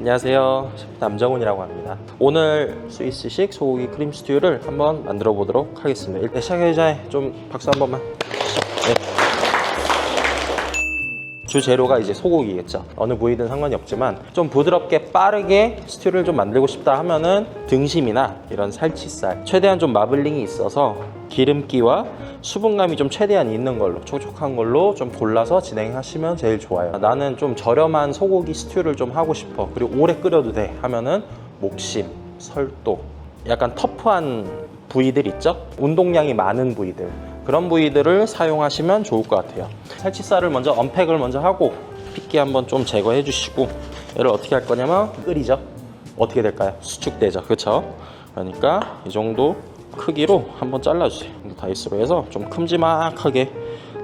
안녕하세요. 셰프 남정훈이라고 합니다. 오늘 스위스식 소고기 크림 스튜를 한번 만들어 보도록 하겠습니다. 일단 시작하기 전에 좀 박수 한 번만. 네. 주 재료가 이제 소고기겠죠. 어느 부위든 상관이 없지만 좀 부드럽게 빠르게 스튜를 좀 만들고 싶다 하면은 등심이나 이런 살치살 최대한 좀 마블링이 있어서 기름기와 수분감이 좀 최대한 있는 걸로 촉촉한 걸로 좀 골라서 진행하시면 제일 좋아요. 나는 좀 저렴한 소고기 스튜를 좀 하고 싶어. 그리고 오래 끓여도 돼 하면은 목심, 설도, 약간 터프한 부위들 있죠? 운동량이 많은 부위들. 그런 부위들을 사용하시면 좋을 것 같아요. 살치살을 먼저 언팩을 먼저 하고 핏기 한번 좀 제거해 주시고 얘를 어떻게 할 거냐면 끓이죠. 어떻게 될까요? 수축되죠. 그렇죠? 그러니까 이 정도 크기로 한번 잘라주세요. 다이스로 해서 좀 큼지막하게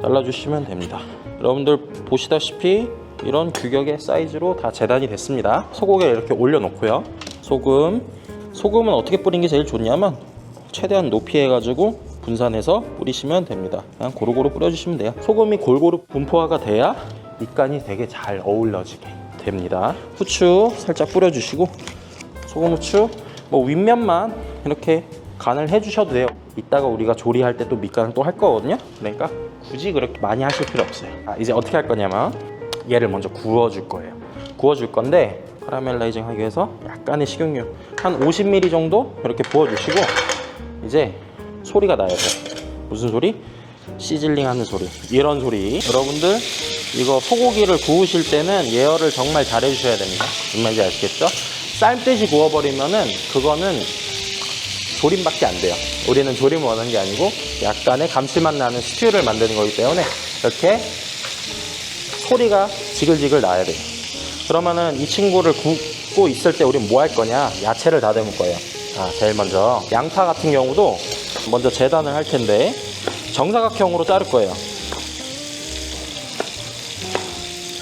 잘라주시면 됩니다. 여러분들 보시다시피 이런 규격의 사이즈로 다 재단이 됐습니다. 소고기를 이렇게 올려놓고요. 소금, 소금은 어떻게 뿌리는 게 제일 좋냐면 최대한 높이 해가지고 분산해서 뿌리시면 됩니다. 그냥 고루고루 뿌려주시면 돼요. 소금이 골고루 분포화가 돼야 밑간이 되게 잘 어울러지게 됩니다. 후추 살짝 뿌려주시고 소금 후추 뭐 윗면만 이렇게 간을 해주셔도 돼요. 이따가 우리가 조리할 때 또 밑간을 또 할 거거든요. 그러니까 굳이 그렇게 많이 하실 필요 없어요. 아, 이제 어떻게 할 거냐면 얘를 먼저 구워줄 거예요. 구워줄 건데 카라멜라이징 하기 위해서 약간의 식용유 한 50ml 정도 이렇게 부어주시고 이제 소리가 돼. 무슨 소리? 시즐링 하는 소리. 이런 소리. 여러분들 이거 소고기를 구우실 때는 예열을 정말 잘 해주셔야 됩니다. 무슨 말인지 아시겠죠? 쌀듯이 구워버리면은 그거는 조림밖에 안 돼요. 우리는 조림을 원하는 게 아니고 약간의 감칠맛 나는 스튜를 만드는 거기 때문에 이렇게 소리가 지글지글 나야 돼요. 그러면은 이 친구를 굽고 있을 때 우리는 뭐할 거냐? 야채를 다듬을 거예요. 자, 제일 먼저 양파 같은 경우도 먼저 재단을 할 텐데 정사각형으로 자를 거예요.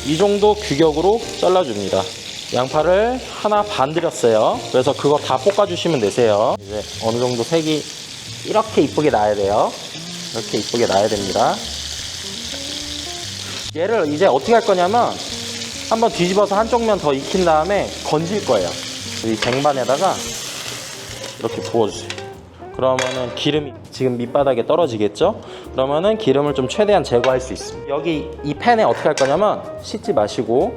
이 정도 규격으로 잘라줍니다. 양파를 하나 반 드렸어요. 그래서 그거 다 볶아주시면 되세요. 이제 어느 정도 색이 이렇게 이쁘게 나야 돼요. 이렇게 이쁘게 나야 됩니다. 얘를 이제 어떻게 할 거냐면 한번 뒤집어서 한쪽 면 더 익힌 다음에 건질 거예요. 이 쟁반에다가 이렇게 부어주세요. 그러면은 기름이 지금 밑바닥에 떨어지겠죠? 그러면은 기름을 좀 최대한 제거할 수 있습니다. 여기 이 팬에 어떻게 할 거냐면 씻지 마시고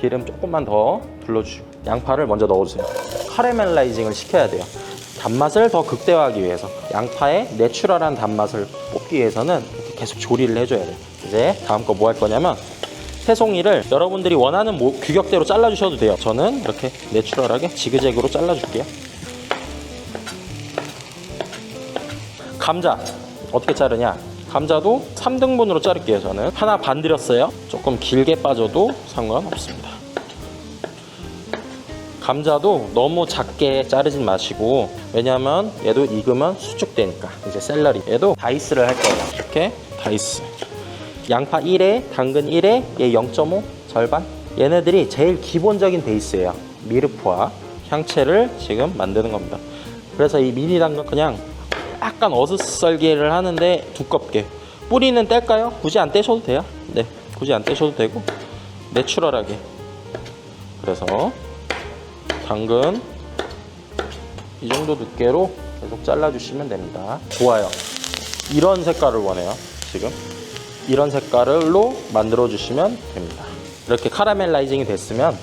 기름 조금만 더 둘러주시고 양파를 먼저 넣어주세요. 카라멜라이징을 시켜야 돼요. 단맛을 더 극대화하기 위해서 양파의 내추럴한 단맛을 뽑기 위해서는 계속 조리를 해줘야 돼요. 이제 다음 거 뭐 할 거냐면 새송이를 여러분들이 원하는 모- 규격대로 잘라주셔도 돼요. 저는 이렇게 내추럴하게 지그재그로 잘라줄게요. 감자 어떻게 자르냐? 감자도 3등분으로 자를게요. 저는 하나 반 드렸어요. 조금 길게 빠져도 상관없습니다. 감자도 너무 작게 자르진 마시고 왜냐하면 얘도 익으면 수축되니까 이제 샐러리 얘도 다이스를 할 거예요. 이렇게 다이스. 양파 1에 당근 1에 얘 0.5 절반. 얘네들이 제일 기본적인 베이스예요. 미르포와 향채를 지금 만드는 겁니다. 그래서 이 미니 당근 그냥 약간 어슷썰기를 하는데 두껍게 뿌리는 뗄까요? 굳이 안 떼셔도 돼요. 네, 굳이 안 떼셔도 되고 내추럴하게. 그래서 당근 이 정도 두께로 계속 잘라주시면 됩니다. 좋아요. 이런 색깔을 원해요. 지금 이런 색깔로 만들어 주시면 됩니다. 이렇게 카라멜라이징이 됐으면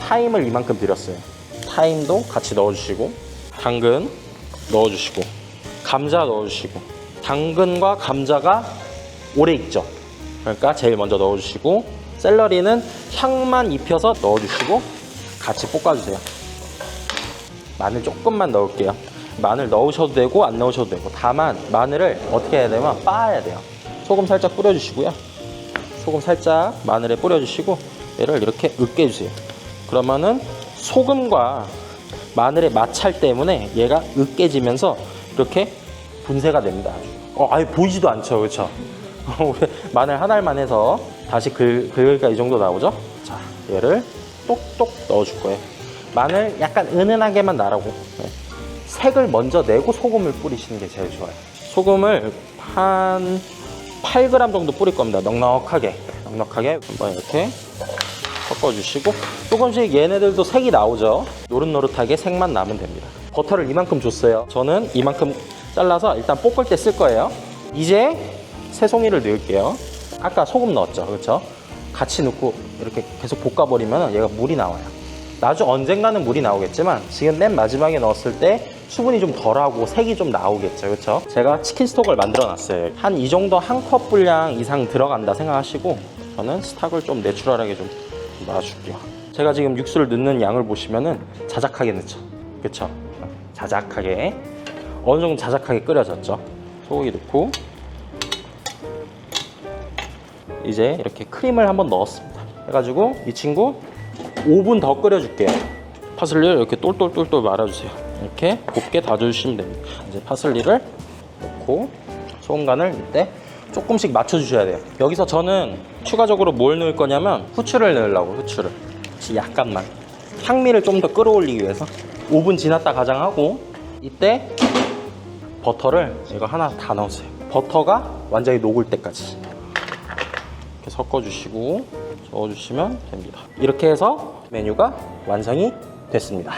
타임을 이만큼 드렸어요. 타임도 같이 넣어주시고 당근 넣어주시고 감자 넣어주시고 당근과 감자가 오래 익죠. 그러니까 제일 먼저 넣어주시고 샐러리는 향만 입혀서 넣어주시고 같이 볶아주세요. 마늘 조금만 넣을게요. 마늘 넣으셔도 되고 안 넣으셔도 되고 다만 마늘을 어떻게 해야 되면 빻아야 돼요. 소금 살짝 뿌려주시고요. 소금 살짝 마늘에 뿌려주시고 얘를 이렇게 으깨주세요. 그러면은 소금과 마늘의 마찰 때문에 얘가 으깨지면서 이렇게 분쇄가 됩니다. 어, 아예 보이지도 않죠, 그렇죠? 마늘 한 알만 해서 다시 긁, 긁으니까 이 정도 나오죠? 자, 얘를 똑똑 넣어줄 거예요. 마늘 약간 은은하게만 나라고 네. 색을 먼저 내고 소금을 뿌리시는 게 제일 좋아요. 소금을 한 8g 정도 뿌릴 겁니다. 넉넉하게, 넉넉하게 한번 이렇게 섞어주시고 조금씩 얘네들도 색이 나오죠. 노릇노릇하게 색만 나면 됩니다. 버터를 이만큼 줬어요. 저는 이만큼 잘라서 일단 볶을 때 쓸 거예요. 이제 새송이를 넣을게요. 아까 소금 넣었죠, 그렇죠? 같이 넣고 이렇게 계속 볶아버리면 얘가 물이 나와요. 나중 언젠가는 물이 나오겠지만 지금 맨 마지막에 넣었을 때 수분이 좀 덜하고 색이 좀 나오겠죠 그렇죠 제가 치킨 스톡을 만들어 놨어요 한 이 정도 한 컵 분량 이상 들어간다 생각하시고 저는 스톡을 좀 내추럴하게 좀 놔줄게요 제가 지금 육수를 넣는 양을 보시면은 자작하게 넣죠 그렇죠 자작하게 어느 정도 자작하게 끓여졌죠 소고기 넣고 이제 이렇게 크림을 한번 넣었습니다 해가지고 이 친구 5분 더 끓여줄게요. 파슬리를 이렇게 똘똘똘똘 말아주세요. 이렇게 곱게 다져주시면 됩니다. 이제 파슬리를 넣고 소금 간을 이때 조금씩 맞춰주셔야 돼요. 여기서 저는 추가적으로 뭘 넣을 거냐면 후추를 넣으려고 후추를 약간만 향미를 좀 더 끌어올리기 위해서 5분 지났다 가장하고 이때 버터를 이거 하나 다 넣으세요. 버터가 완전히 녹을 때까지 이렇게 섞어주시고 저어주시면 됩니다. 이렇게 해서 메뉴가 완성이 됐습니다.